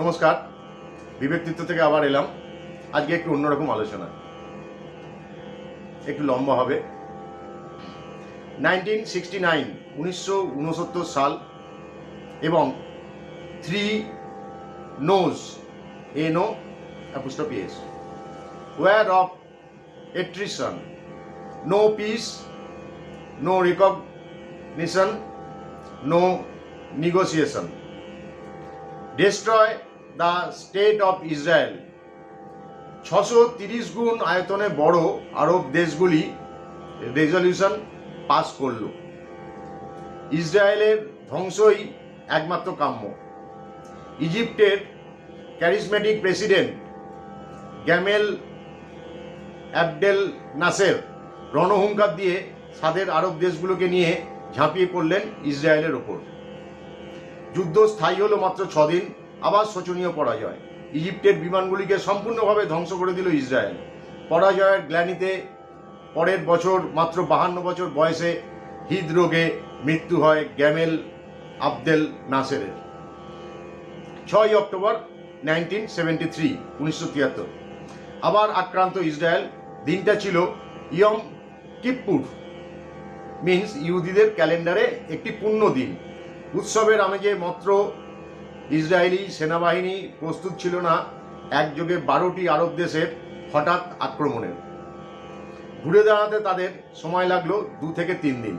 নমস্কার। বিবেকতীর্থ থেকে আবার এলাম। আজকে একটু অন্যরকম আলোচনা। একটু লম্বা হবে। নাইনটিন সিক্সটি নাইন, উনিশশো উনসত্তর সাল এবং থ্রি নোজ এনো apostrophe S war of attrition no peace, no recognition, no negotiation. Destroy the state of Israel. ছশো তিরিশ গুণ আয়তনে বড় আরব দেশগুলি রেজলিউশন পাস করল। ইসরায়েলের ধ্বংসই একমাত্র কাম্য। ইজিপ্টের charismatic president Gamal Abdel Nasser রণহুঙ্কার দিয়ে সাদের আরব দেশগুলোকে নিয়ে ঝাঁপিয়ে পড়লেন ইসরায়েলের ওপর। যুদ্ধ স্থায়ী হলো মাত্র ছদিন। আবার শোচনীয় পরাজয়। ইজিপ্টের বিমানগুলিকে সম্পূর্ণভাবে ধ্বংস করে দিল ইসরায়েল। পরাজয়ের গ্লানিতে পরের বছর মাত্র বাহান্ন বছর বয়সে হৃদরোগে মৃত্যু হয় গ্যামেল আবদেল নাসেরের। ছয় অক্টোবর নাইনটিন সেভেন্টি থ্রি, উনিশশো তিয়াত্তর। আবার আক্রান্ত ইসরায়েল, দিনটা ছিল ইয়ম কিপ্পুর মিন্স ইহুদিদের ক্যালেন্ডারে একটি পূর্ণ দিন। উৎসবের আমেজে মাত্র ইসরায়েলি সেনাবাহিনী প্রস্তুত ছিল না। একযোগে বারোটি আরব দেশের হঠাৎ আক্রমণের। ঘুরে দাঁড়াতে তাদের সময় লাগল দু থেকে তিন দিন।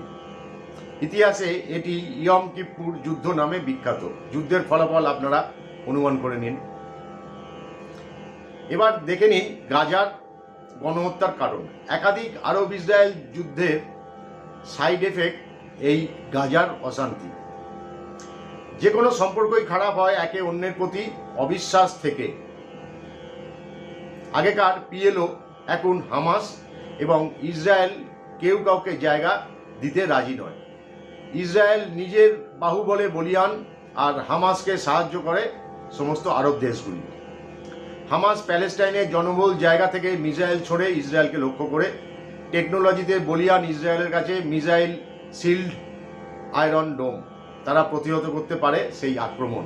ইতিহাসে এটি ইয়ম কিপ্পুর যুদ্ধ নামে বিখ্যাত। যুদ্ধের ফলাফল আপনারা অনুমান করে নিন। এবার দেখে নিন গাজার গণহত্যার কারণ। একাধিক আরব ইসরায়েল যুদ্ধের সাইড এফেক্ট এই গাজার অশান্তি। যে কোনো সম্পর্কই খারাপ হয় একে অন্যের প্রতি অবিশ্বাস থেকে। আগেকার পিএলও এখন হামাস এবং ইসরায়েল কেউ কাউকে জায়গা দিতে রাজি নয়। ইসরায়েল নিজের বাহুবলে বলিয়ান আর হামাসকে সাহায্য করে সমস্ত আরব দেশগুলি। হামাস প্যালেস্টাইনের জনবহুল জায়গা থেকে মিসাইল ছড়ে ইসরায়েলকে লক্ষ্য করে টেকনোলজিতে বলিয়ান ইসরায়েলের কাছে মিসাইল শিল্ড আয়রন ডোম। তারা প্রতিহত করতে পারে সেই আক্রমণ।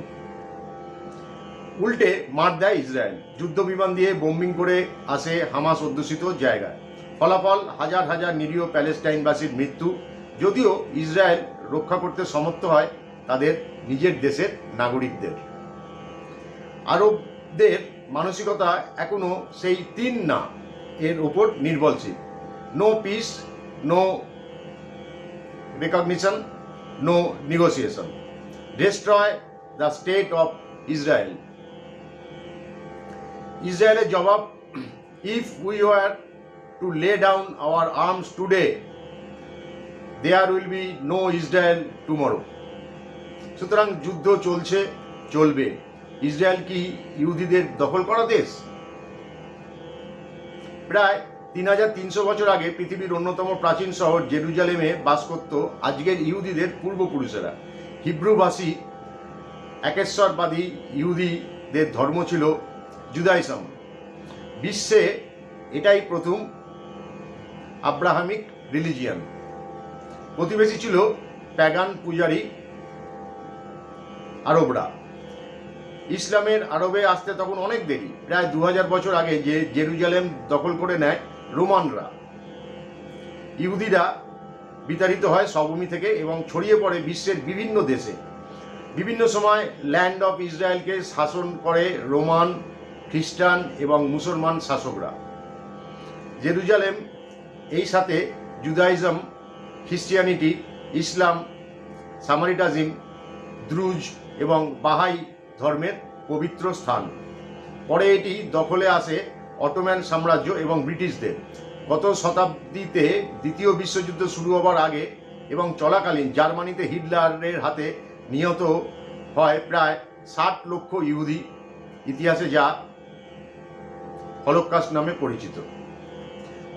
উল্টে মার দেয় ইসরায়েল। যুদ্ধ বিমান দিয়ে বোম্বিং করে আসে হামাস অধ্যুষিত জায়গায়। ফলাফল, হাজার হাজার নিরীহ প্যালেস্টাইনবাসীর মৃত্যু। যদিও ইসরায়েল রক্ষা করতে সমর্থ হয় তাদের নিজের দেশের নাগরিকদের। আরবদের মানসিকতা এখনও সেই তিন না, এর ওপর নির্ভরশীল। No peace no recognition no negotiation. Destroy the state of Israel. ইসরায়েলের জবাব if we were to lay down our arms today there will be no Israel tomorrow সুতরাং যুদ্ধ চলছে, চলবে ইসরায়েল কি ইহুদিদের দখল করা দেশ প্রায় তিন হাজার তিনশো বছর আগে পৃথিবীর অন্যতম প্রাচীন শহর জেরুজালেমে বাস করত আজকের ইহুদিদের পূর্বপুরুষেরা। হিব্রুভাষী একেশ্বরবাদী ইহুদিদের ধর্ম ছিল জুদাইসম। বিশ্বে এটাই প্রথম আব্রাহামিক রিলিজিয়ান। প্রতিবেশী ছিল প্যাগান পূজারী আরবরা। ইসলামের আরবে আসতে তখন অনেক দেরি, প্রায় দু হাজার বছর আগে যে জেরুজালেম দখল করে নেয় রোমানরা। ইহুদিরা বিতাড়িত হয় সবভূমি থেকে এবং ছড়িয়ে পড়ে বিশ্বের বিভিন্ন দেশে। বিভিন্ন সময় ল্যান্ড অফ ইসরায়েলকে শাসন করে রোমান, খ্রিস্টান এবং মুসলমান শাসকরা। জেরুজালেম, এই সাথে জুদাইজম, খ্রিস্টিয়ানিটি, ইসলাম, সামারিটাজিম, দ্রুজ এবং বাহাই ধর্মের পবিত্র স্থান। পরে এটি দখলে আসে অটোম্যান সাম্রাজ্য এবং ব্রিটিশদের। গত শতাব্দীতে দ্বিতীয় বিশ্বযুদ্ধ শুরু হবার আগে এবং চলাকালীন জার্মানিতে হিটলারের হাতে নিহত হয় প্রায় ষাট লক্ষ ইহুদি ইতিহাসে যা হলোকাস্ট নামে পরিচিত।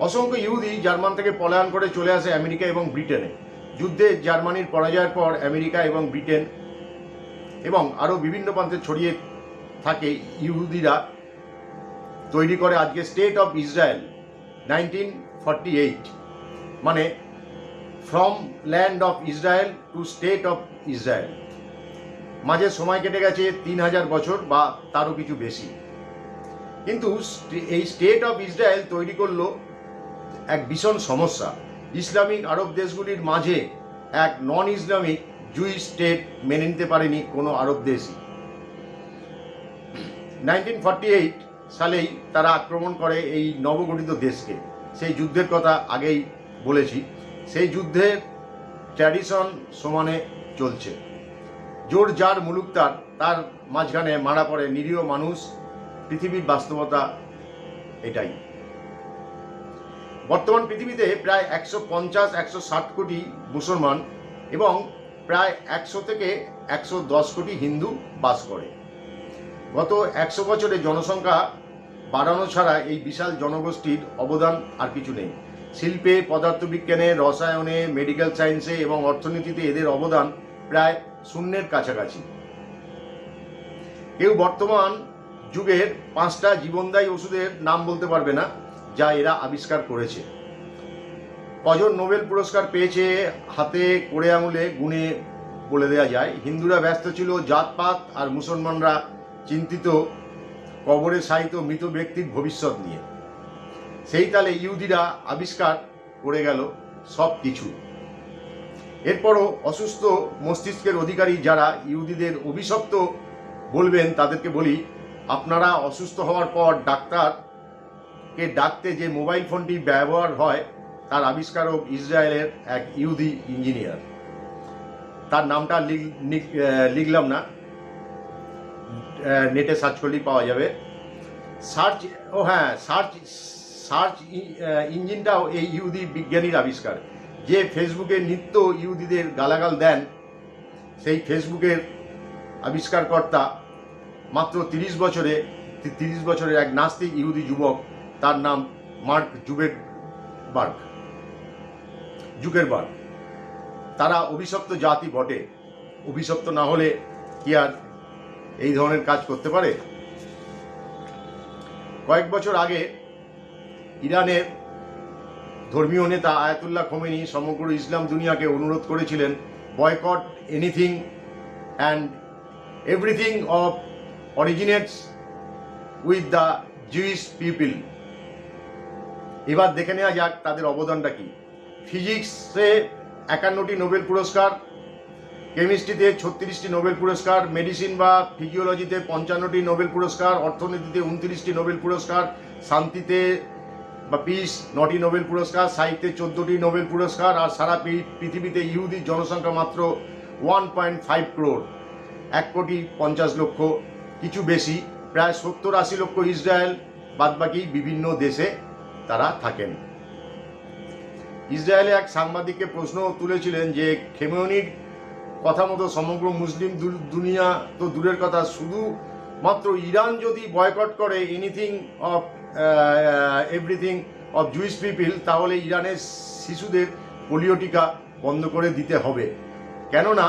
অসংখ্য ইহুদি জার্মান থেকে পলায়ন করে চলে আসে আমেরিকা এবং ব্রিটেনে। যুদ্ধে জার্মানির পরাজয়ের পর আমেরিকা এবং ব্রিটেন এবং আরও বিভিন্ন প্রান্তে ছড়িয়ে থাকে ইহুদিরা তৈরি করে আজকে state of Israel nineteen forty eight. মানে from land of Israel to state of Israel. মাঝে সময় কেটে গেছে তিন হাজার বছর বা তারও কিছু বেশি। কিন্তু এই স্টেট অফ ইসরায়েল তৈরি করল এক ভীষণ সমস্যা। ইসলামিক আরব দেশগুলির মাঝে এক নন ইসলামিক জুই স্টেট মেনে নিতে পারেনি কোনো আরব দেশই। নাইনটিন ফর্টি এইট সালেই তারা আক্রমণ করে এই নবগঠিত দেশকে। সেই যুদ্ধের কথা আগেই বলেছি। সেই যুদ্ধের ট্র্যাডিশন সমানে চলছে। জোর যার মুলুক তার তার মাঝখানে মারা পড়ে নিরীহ মানুষ, পৃথিবীর বাস্তবতা এটাই। বর্তমান পৃথিবীতে প্রায় একশো পঞ্চাশ, একশো ষাট কোটি মুসলমান এবং প্রায় একশো থেকে একশো দশ কোটি হিন্দু বাস করে। গত একশো বছরে জনসংখ্যা বাড়ানো ছাড়া এই বিশাল জনগোষ্ঠীর অবদান আর কিছু নেই। শিল্পে, পদার্থবিজ্ঞানে, রসায়নে মেডিকেল সায়েন্সে এবং অর্থনীতিতে এদের অবদান প্রায় শূন্যের কাছাকাছি। কেউ বর্তমান যুগের পাঁচটা জীবনদায়ী ওষুধের নাম বলতে পারবে না, যা এরা আবিষ্কার করেছে। কজন নোবেল পুরস্কার পেয়েছে হাতে, কোড়ে আঙুলে, গুণে বলে দেওয়া যায়। হিন্দুরা ব্যস্ত ছিল জাতপাত আর মুসলমানরা চিন্তিত, কবরে সাহিত্য মৃত ব্যক্তির ভবিষ্যৎ নিয়ে। সেই তালে ইহুদিরা আবিষ্কার করে গেল সব কিছু। এরপরও অসুস্থ মস্তিষ্কের অধিকারী যারা ইহুদিদের অভিশপ্ত বলবেন, তাদেরকে বলি, আপনারা অসুস্থ হওয়ার পর ডাক্তারকে ডাকতে যে মোবাইল ফোনটি ব্যবহার হয়, তার আবিষ্কারক ইসরায়েলের এক ইহুদি ইঞ্জিনিয়ার। তার নামটা লিখ- লিখ- লিখলাম না। নেটে সার্চ করলেই পাওয়া যাবে। সার্চ ও হ্যাঁ সার্চ সার্চ ইঞ্জিনটাও এই ইহুদি বিজ্ঞানীর আবিষ্কার। যে ফেসবুকে নিত্য ইহুদিদের গালাগাল দেন, সেই ফেসবুকের আবিষ্কারকর্তা মাত্র তিরিশ বছরে, তিরিশ বছরের এক নাস্তিক ইহুদি যুবক, তার নাম মার্ক জুবের বার্গ জুকেরবার্গ। তারা অভিশপ্ত জাতি বটে। অভিশপ্ত না হলে কি আর এই ধরনের কাজ করতে পারে? কয়েক বছর আগে ইরানের ধর্মীয় নেতা আয়াতুল্লাহ খোমেনি সমগ্র ইসলাম দুনিয়াকে অনুরোধ করেছিলেন, boycott anything and everything of originates with the Jews people এবার দেখে নেওয়া যাক তাদের অবদানটা কি। ফিজিক্সে একান্নটি নোবেল পুরস্কার কেমিস্ট্রিতে ছত্রিশটি নোবেল পুরস্কার, মেডিসিন বা ফিজিওলজিতে পঞ্চান্নটি নোবেল পুরস্কার, অর্থনীতিতে উনত্রিশটি নোবেল পুরস্কার, শান্তিতে বা পিস নটি নোবেল পুরস্কার, সাহিত্যে চোদ্দোটি নোবেল পুরস্কার, আর সারা পৃথিবীতে ইহুদির জনসংখ্যা মাত্র ওয়ান পয়েন্ট ফাইভ ক্রোড়, এক কোটি পঞ্চাশ লক্ষ, কিছু বেশি। প্রায় সত্তর আশি লক্ষ ইসরায়েল, বাদবাকি বিভিন্ন দেশে তারা থাকেন। ইসরায়েলে এক সাংবাদিককে প্রশ্ন তুলেছিলেন যে খেমেনির কথা মতো সমগ্র মুসলিম দুনিয়া তো দূরের কথা। শুধু মাত্র ইরান যদি বয়কট করে anything of everything of Jews people তাহলে ইরানের শিশুদের পোলিও টিকা বন্ধ করে দিতে হবে। কেননা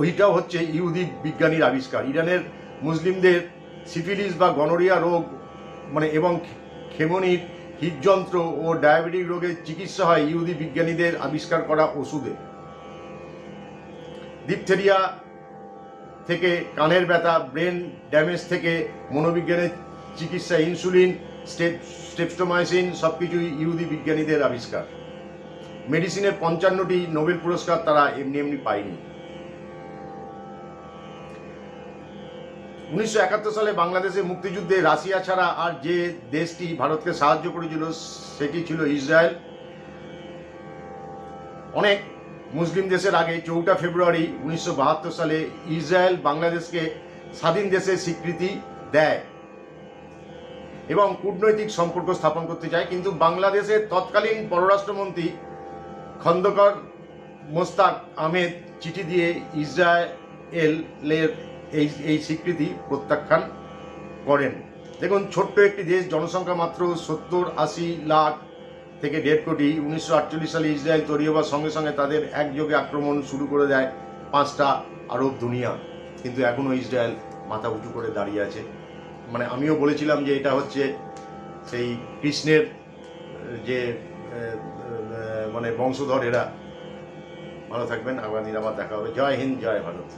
ওইটাও হচ্ছে ইহুদি বিজ্ঞানীর আবিষ্কার। ইরানের মুসলিমদের সিফিলিস বা গনোরিয়া রোগ মানে এবং খেমনির হৃদযন্ত্র ও ডায়াবেটিক রোগের চিকিৎসা হয় ইহুদি বিজ্ঞানীদের আবিষ্কার করা ওষুধে। ডিপথেরিয়া থেকে কানের ব্যথা ব্রেন ড্যামেজ থেকে মনোবিজ্ঞানের চিকিৎসা ইনসুলিন স্টেপ স্টেপস্টোমাইসিন সব কিছুই ইহুদি বিজ্ঞানীদের আবিষ্কার। মেডিসিনের পঞ্চান্নটি নোবেল পুরস্কার তারা এমনি এমনি পায়নি। উনিশশো একাত্তর সালে বাংলাদেশে মুক্তিযুদ্ধে রাশিয়া ছাড়া আর যে দেশটি ভারতকে সাহায্য করেছিল, সেটি ছিল ইসরায়েল। অনেক মুসলিম দেশের আগে চৌঠা ফেব্রুয়ারি উনিশশো বাহাত্তর সালে ইসরায়েল বাংলাদেশকে স্বাধীন দেশের স্বীকৃতি দেয় এবং কূটনৈতিক সম্পর্ক স্থাপন করতে চায়। কিন্তু বাংলাদেশের তৎকালীন পররাষ্ট্রমন্ত্রী খন্দকার মোস্তাক আহমেদ চিঠি দিয়ে ইসরায়েলের এই এই স্বীকৃতি প্রত্যাখ্যান করেন। দেখুন, ছোট্ট একটি দেশ, জনসংখ্যা মাত্র সত্তর আশি লাখ থেকে দেড় কোটি উনিশশো আটচল্লিশ সালে ইসরায়েল তৈরি হওয়ার সঙ্গে সঙ্গে তাদের একযোগে আক্রমণ শুরু করে দেয় পাঁচটা আরব দুনিয়া। কিন্তু এখনও ইসরায়েল মাথা উঁচু করে দাঁড়িয়ে আছে। মানে আমিও বলেছিলাম যে এটা হচ্ছে সেই কৃষ্ণের, যে মানে বংশধর এরা। ভালো থাকবেন আগামী আবার দেখা হবে। জয় হিন্দ, জয় ভারত।